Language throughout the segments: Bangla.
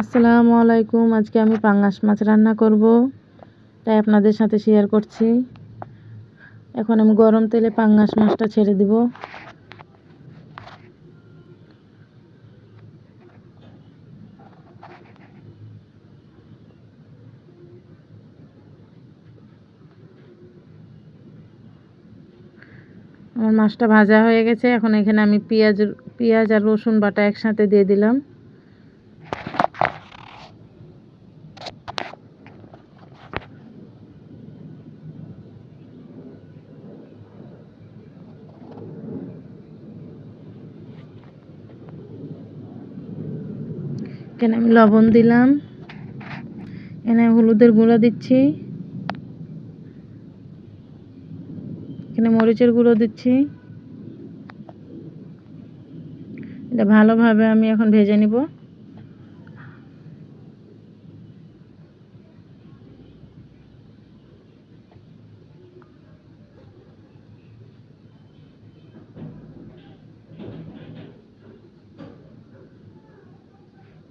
আসসালামু আলাইকুম। আজকে আমি পাঙ্গাস মাছ রান্না করব, তাই আপনাদের সাথে শেয়ার করছি। এখন আমি গরম তেলে পাঙ্গাস মাছটা ছেড়ে দিব। আমার মাছটা ভাজা হয়ে গেছে। এখন এখানে আমি পেঁয়াজ পেঁয়াজ আর রসুন বাটা একসাথে দিয়ে দিলাম। এখানে আমি লবণ দিলাম। এখানে আমি হলুদের গুঁড়ো দিচ্ছি। এখানে মরিচের গুঁড়ো দিচ্ছি। এটা ভালোভাবে আমি এখন ভেজে নিব।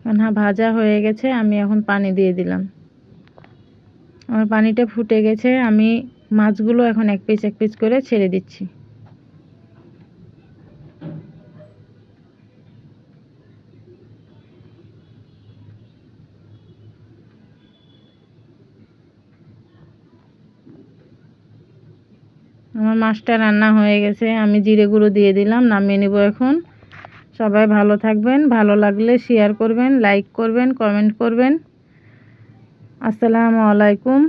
হ্যাঁ ভাজা হয়ে গেছে, আমি এখন পানি দিয়ে দিলাম। আমার পানিটা ফুটে গেছে, আমি মাছগুলো এখন এক পিস এক পিস করে ছেড়ে দিচ্ছি। আমার মাছটা রান্না হয়ে গেছে, আমি জিরে গুঁড়ো দিয়ে দিলাম, নামিয়ে নিব এখন। সবাই ভালো থাকবেন ভালো লাগলে শেয়ার করবেন লাইক করবেন কমেন্ট করবেন। আসসালামু আলাইকুম।